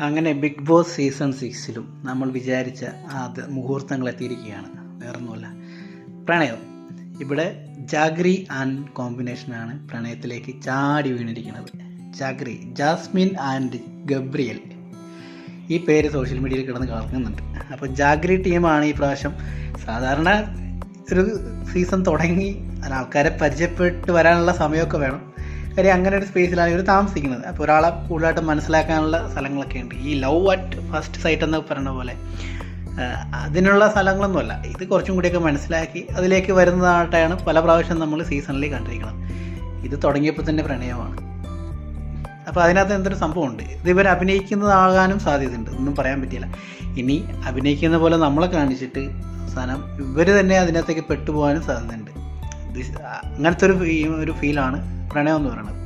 അങ്ങനെ big boss season സിക്സിലും നമ്മൾ വിചാരിച്ച മുഹൂർത്തങ്ങൾ എത്തിയിരിക്കുകയാണ്. വേറൊന്നുമല്ല. പ്രണയം. ഇവിടെ ജാഗ്രി ആൻഡ് കോമ്പിനേഷനാണ് പ്രണയത്തിലേക്ക് ചാടി വീണിരിക്കുന്നത്. ജാഗ്രി ജാസ്മിൻ ആൻഡ് ഗബ്രിയൽ. ഈ പേര് സോഷ്യൽ മീഡിയയിൽ കിടന്ന് കളക്കുന്നുണ്ട് അപ്പോൾ ജാഗ്രി ടീമാണ് ഈ പ്രാവശ്യം സാധാരണ ഒരു സീസൺ തുടങ്ങി ആൾക്കാരെ പരിചയപ്പെട്ട് വരാനുള്ള സമയമൊക്കെ വേണം. കാര്യം അങ്ങനെ ഒരു സ്പേസിലാണ് ഇവർ താമസിക്കുന്നത്. അപ്പോൾ ഒരാളെ കൂടുതലായിട്ട് മനസ്സിലാക്കാനുള്ള സ്ഥലങ്ങളൊക്കെ ഉണ്ട്. ഈ ലവ് അറ്റ് ഫസ്റ്റ് സൈറ്റ് എന്ന് പറയുന്ന പോലെ അതിനുള്ള സ്ഥലങ്ങളൊന്നുമല്ല. ഇത് കുറച്ചും കൂടിയൊക്കെ മനസ്സിലാക്കി അതിലേക്ക് വരുന്നതായിട്ടാണ് പല പ്രാവശ്യം നമ്മൾ സീസണിൽ കണ്ടിരിക്കുന്നത്. ഇത് തുടങ്ങിയപ്പോൾ തന്നെ പ്രണയമാണ്. അപ്പോൾ അതിനകത്ത് എന്തൊരു സംഭവമുണ്ട്? ഇത് ഇവർ അഭിനയിക്കുന്നതാകാനും സാധ്യതയുണ്ട്. ഒന്നും പറയാൻ പറ്റില്ല ഇനി അഭിനയിക്കുന്ന പോലെ നമ്മളെ കാണിച്ചിട്ട് അവസാനം ഇവർ തന്നെ അതിനകത്തേക്ക് പെട്ടുപോകാനും സാധ്യതയുണ്ട്. അങ്ങനത്തെ ഒരു ഒരു ഫീലാണ് പ്രണയം എന്ന് പറയുന്നത്.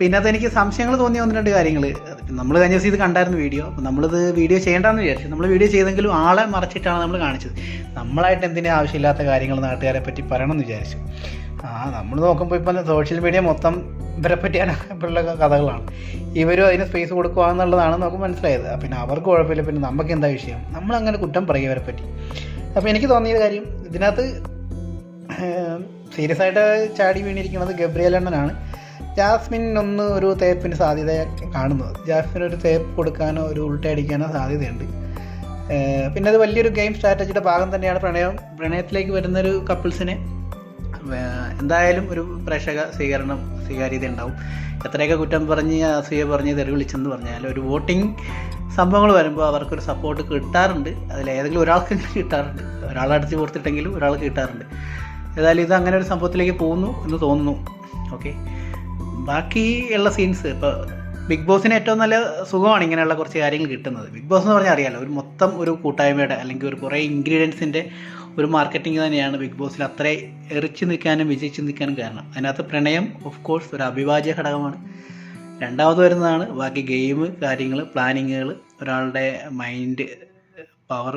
പിന്നെ അത് എനിക്ക് സംശയങ്ങൾ തോന്നിയ ഒന്ന് രണ്ട് കാര്യങ്ങൾ നമ്മൾ കഴിഞ്ഞ ദിവസം ഇത് കണ്ടായിരുന്നു വീഡിയോ. അപ്പോൾ നമ്മളിത് വീഡിയോ ചെയ്യേണ്ടെന്ന് വിചാരിച്ചു. നമ്മൾ വീഡിയോ ചെയ്തെങ്കിലും ആളെ മറച്ചിട്ടാണ് നമ്മൾ കാണിച്ചത്. നമ്മളായിട്ട് എന്തിനാ ആവശ്യമില്ലാത്ത കാര്യങ്ങൾ നാട്ടുകാരെ പറ്റി പറയണമെന്ന് വിചാരിച്ചു. ആ നമ്മൾ നോക്കുമ്പോൾ ഇപ്പം സോഷ്യൽ മീഡിയ മൊത്തം ഇവരെ പറ്റിയാണ് ഇവരുടെ കഥകളാണ്. ഇവരും അതിന് സ്പേസ് കൊടുക്കുക എന്നുള്ളതാണ് നമുക്ക് മനസ്സിലായത്. പിന്നെ അവർക്ക് കുഴപ്പമില്ല. പിന്നെ നമുക്ക് എന്താ വിഷയം? നമ്മളങ്ങനെ കുറ്റം പറയും ഇവരെ പറ്റി. അപ്പോൾ എനിക്ക് തോന്നിയ കാര്യം ഇതിനകത്ത് സീരിയസ് ആയിട്ട് ചാടി വീണിരിക്കുന്നത് ഗബ്രിയൽ അണ്ണനാണ്. ജാസ്മിൻ ഒന്ന് ഒരു തേപ്പിന് സാധ്യത കാണുന്നത്. ജാസ്മിൻ ഒരു തേപ്പ് കൊടുക്കാനോ ഒരു ഉൾട്ടയടിക്കാനോ സാധ്യതയുണ്ട്. പിന്നെ അത് വലിയൊരു ഗെയിം സ്ട്രാറ്റജിയുടെ ഭാഗം തന്നെയാണ് പ്രണയം. പ്രണയത്തിലേക്ക് വരുന്നൊരു കപ്പിൾസിനെ എന്തായാലും ഒരു പ്രേക്ഷക സ്വീകരണം സ്വീകാര്യത ഉണ്ടാവും. എത്രയൊക്കെ കുറ്റം പറഞ്ഞ് അസൂയ പറഞ്ഞ് തെറി വിളിച്ചെന്ന് പറഞ്ഞാൽ ഒരു വോട്ടിംഗ് സംഭവങ്ങൾ വരുമ്പോൾ അവർക്കൊരു സപ്പോർട്ട് കിട്ടാറുണ്ട്. അതിൽ ഏതെങ്കിലും ഒരാൾക്ക് കിട്ടാറുണ്ട്. ഒരാളെ കൊടുത്തിട്ടെങ്കിലും ഒരാൾക്ക് കിട്ടാറുണ്ട്. ഏതായാലും ഇത് അങ്ങനെ ഒരു സംഭവത്തിലേക്ക് പോകുന്നു എന്ന് തോന്നുന്നു. ഓക്കെ ബാക്കി ഉള്ള സീൻസ് ഇപ്പോൾ ബിഗ് ബോസിന് ഏറ്റവും നല്ല സുഖമാണ് ഇങ്ങനെയുള്ള കുറച്ച് കാര്യങ്ങൾ കിട്ടുന്നത്. ബിഗ് ബോസ് എന്ന് പറഞ്ഞാൽ അറിയാലോ ഒരു മൊത്തം ഒരു കൂട്ടായ്മയുടെ അല്ലെങ്കിൽ ഒരു കുറേ ഇൻഗ്രീഡിയൻസിന്റെ ഒരു മാർക്കറ്റിംഗ് തന്നെയാണ് ബിഗ് ബോസിൽ അത്ര എറിച്ചു നിൽക്കാനും വിജയിച്ചു നിൽക്കാനും കാരണം. അതിനകത്ത് പ്രണയം ഓഫ് കോഴ്സ് ഒരു അവിഭാജ്യ ഘടകമാണ്. രണ്ടാമത് വരുന്നതാണ് ബാക്കി ഗെയിം കാര്യങ്ങൾ പ്ലാനിങ്ങുകൾ ഒരാളുടെ മൈൻഡ് പവർ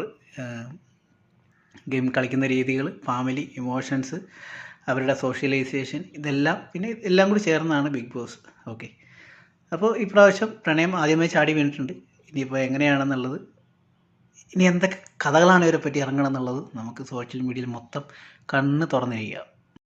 ഗെയിം കളിക്കുന്ന രീതികൾ ഫാമിലി ഇമോഷൻസ് അവരുടെ സോഷ്യലൈസേഷൻ ഇതെല്ലാം പിന്നെ എല്ലാം കൂടി ചേർന്നാണ് ബിഗ് ബോസ് ഓക്കെ അപ്പോൾ ഇപ്രാവശ്യം പ്രണയം ആദ്യമായി ചാടി വീണിട്ടുണ്ട്. ഇനിയിപ്പോൾ എങ്ങനെയാണെന്നുള്ളത് ഇനി എന്തൊക്കെ കഥകളാണ് ഇവരെ പറ്റി ഇറങ്ങണം എന്നുള്ളത് നമുക്ക് സോഷ്യൽ മീഡിയയിൽ മൊത്തം കണ്ണ് തുറന്നിരിക്കുക